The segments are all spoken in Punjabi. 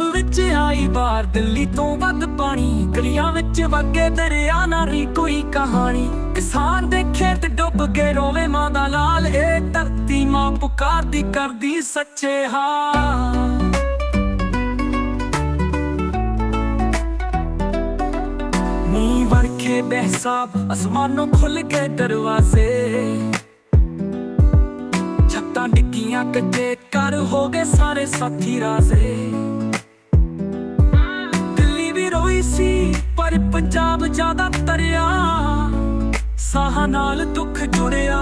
ਵਿੱਚ ਆਈ ਬਾਰ ਦਿੱਲੀ ਤੋਂ ਵੱਧ ਪਾਣੀ, ਗਲੀਆਂ ਵਿੱਚ ਵਗੇ ਦਰਿਆ ਨਾ ਕੋਈ ਕਹਾਣੀ। ਕਿਸਾਨ ਦੇ ਖੇਤ ਡੁੱਬ ਕੇ ਰੋਵੇ ਮਾਂ ਦਾ ਲਾਲ, ਇਹ ਧਰਤੀ ਮਾਂ ਪੁਕਾਰਦੀ ਕਰਦੀ ਸੱਚੇ ਹਾਂ ਨੀ ਵਰਖੇ ਬਹਿਸਾਬ, ਅਸਮਾਨੋਂ ਖੁੱਲ ਗਏ ਦਰਵਾਜ਼ੇ। ਛੱਤਾਂ ਡਿੱਗੀਆਂ, ਕੱਚੇ ਘਰ ਹੋ ਗਏ ਸਾਰੇ ਸਾਥੀ ਰਾਜ਼ੇ। ਸੀ, ਪਰ ਪੰਜਾਬ ਜ਼ਿਆਦਾ ਤਰਿਆ। ਸਾਹਾਂ ਨਾਲ ਦੁੱਖ ਜੁੜਿਆ,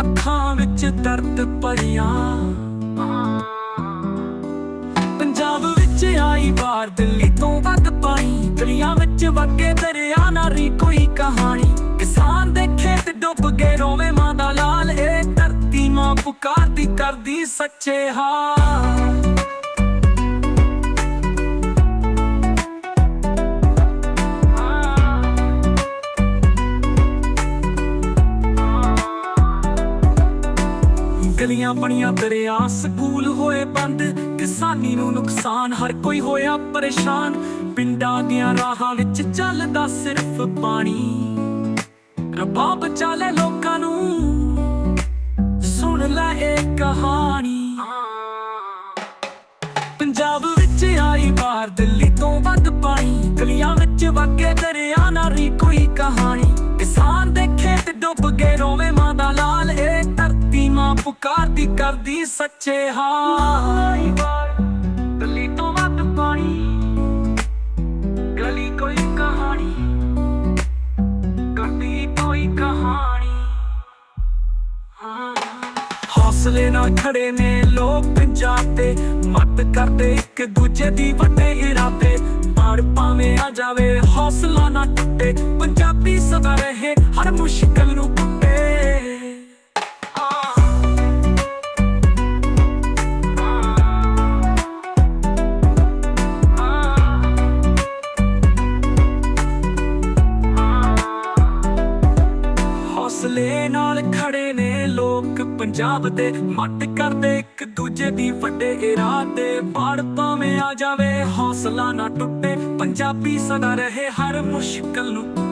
ਅੱਖਾਂ ਵਿੱਚ ਦਰਦ ਭਰਿਆ। ਪੰਜਾਬ ਵਿੱਚ ਆਈ ਬਾਰ ਦਿੱਲੀ ਤੋਂ ਵੱਧ ਪਾਣੀ ਗਲੀਆਂ ਵਿੱਚ ਵਗੇ ਦਰਿਆ ਨਾ ਰੀ ਕੋਈ ਕਹਾਣੀ। ਕਿਸਾਨ ਦੇ ਖੇਤ ਡੁੱਬ ਗਏ, ਰੋਵੇ ਮਾਂ ਦਾ ਲਾਲ, ਇਹ ਧਰਤੀ ਮਾਂ ਪੁਕਾਰਦੀ ਕਰਦੀ ਸੱਚੇ ਹਾਂ ਗਲੀਆਂ ਬਣੀਆਂ ਦਰਿਆ, ਸਕੂਲ ਹੋਏ ਬੰਦ, ਕਿਸਾਨੀ ਨੂੰ ਨੁਕਸਾਨ, ਹਰ ਕੋਈ ਹੋਇਆ ਪਰੇਸ਼ਾਨ। ਪਿੰਡਾਂ ਦੀਆਂ ਰਾਹਾਂ ਵਿੱਚ ਚੱਲਦਾ ਸਿਰਫ ਪਾਣੀ। ਰੱਬਾ ਬਚਾ ਲੈ ਲੋਕਾਂ ਨੂੰ, ਸੁਣ ਲੈ ਇਹ ਕਹਾਣੀ। ਪੰਜਾਬ ਵਿੱਚ ਆਈ ਬਾਹਰ, ਦਿੱਲੀ ਤੋਂ ਵੱਧ ਪਾਣੀ। ਗਲੀਆਂ ਵਿੱਚ ਵਗੇ ਦਰਿਆ ਨਾਲ, ਕੋਈ ਕਹਾਣੀ। ਕਿਸਾਨ ਦੇ ਖੇਤ ਡੁੱਬ ਗਏ ਰੋਵੇ ਪੁਕਾਰਦੀ ਕਰਦੀ ਸੱਚੇ ਹਾਂ ਆਈ ਤੋਂ ਵੱਧ ਪਾਣੀ, ਗਲੀ ਕੋਈ ਕਹਾਣੀ, ਕਰਦੀ ਕੋਈ ਕਹਾਣੀ। ਹੌਸਲੇ ਨਾਲ ਖੜੇ ਨੇ ਲੋਕ ਪੰਜਾਬ ਤੇ ਮਤ ਕਰਦੇ ਇੱਕ ਦੂਜੇ ਦੀ ਵੱਡੇ ਇਰਾਦੇ। ਮਾਰ ਪਾਵੇਂ ਆ ਜਾਵੇ, ਹੌਸਲਾ ਨਾ ਟੁੱਟੇ, ਪੰਜਾਬੀ ਸਦਾ ਰਹੇ ਹਰ ਮੁਸ਼ਕਲ ਨੂੰ ਲੋਕ ਪੰਜਾਬ ਦੇ ਮੱਟ ਕਰਦੇ, ਇੱਕ ਦੂਜੇ ਦੀ ਵੱਡੇ ਇਰਾਦੇ। ਬਾੜ ਭਾਵੇਂ ਆ ਜਾਵੇ, ਹੌਸਲਾ ਨਾ ਟੁੱਟੇ, ਪੰਜਾਬੀ ਸਦਾ ਰਹੇ ਹਰ ਮੁਸ਼ਕਲ ਨੂੰ।